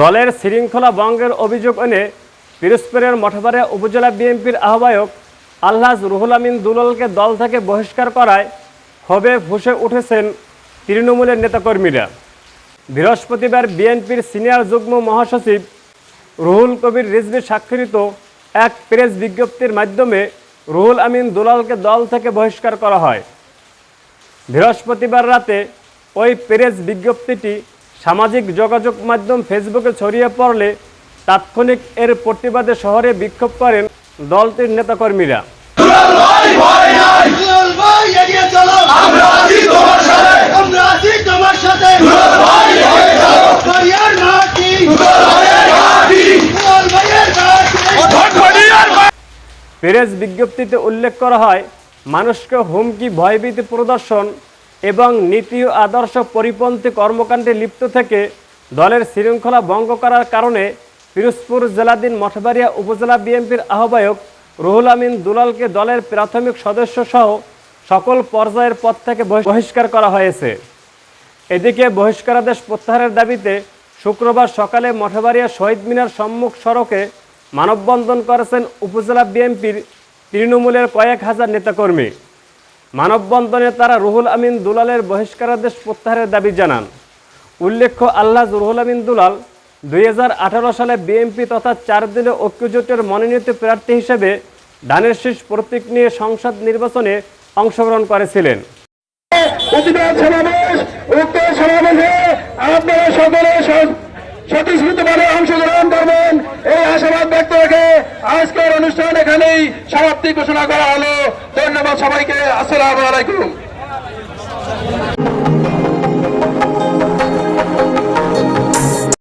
দলের শৃঙ্খলা ভঙ্গের অভিযোগ এনে পিরোজপুরের মঠবাড়িয়া উপজেলা বিএনপির আহ্বায়ক আল্লাহ রুহুল আমিন দুলালকে দল থেকে বহিষ্কার করায় ক্ষোভে ফুসে উঠেছেন তৃণমূলের নেতাকর্মীরা। বৃহস্পতিবার বিএনপির সিনিয়র যুগ্ম মহাসচিব রুহুল কবির রিজভি স্বাক্ষরিত এক প্রেস বিজ্ঞপ্তির মাধ্যমে রুহুল আমিন দুলালকে দল থেকে বহিষ্কার করা হয়। বৃহস্পতিবার রাতে ওই প্রেস বিজ্ঞপ্তিটি সামাজিক যোগাযোগ মাধ্যম ফেসবুকে ছড়িয়ে পড়লে তাৎক্ষণিক এর প্রতিবাদে শহরে বিক্ষোভ করেন দলটির নেতাকর্মীরা। প্রেস বিজ্ঞপ্তিতে উল্লেখ করা হয়, মানুষকে হুমকি, ভয়ভীতি প্রদর্শন এবং নীতি আদর্শ পরিপন্থী কর্মকাণ্ডে লিপ্ত থেকে দলের শৃঙ্খলা ভঙ্গ করার কারণে পিরোজপুর জেলাধীন মঠবাড়িয়া উপজেলা বিএনপির আহ্বায়ক রুহুল আমিন দুলালকে দলের প্রাথমিক সদস্য সহ সকল পর্যায়ের পদ থেকে বহি- বহিষ্কার করা হয়েছে। এদিকে বহিষ্কারাদেশ প্রত্যাহারের দাবিতে শুক্রবার সকালে মঠবাড়িয়া শহীদ মিনার সম্মুখ সড়কে মানববন্ধন করেছেন উপজেলা বিএনপির তৃণমূলের কয়েক হাজার নেতাকর্মী। মানববন্ধনে তারা রুহুল আমিন দুলালের বহিষ্কারাদেশ প্রত্যাহারের দাবি জানান। উল্লেখ্য, আল্লাহ রুহুল আমিন দুলাল দুই সালে বিএনপি তথা চার দিনে ঐক্যজোটের মনোনীত প্রার্থী হিসেবে ধানের শীষ প্রতীক নিয়ে সংসদ নির্বাচনে অংশগ্রহণ করেছিলেন। অনুষ্ঠান এখানেই সমাপ্তি ঘোষণা করা হলো। আসসালামু আলাইকুম।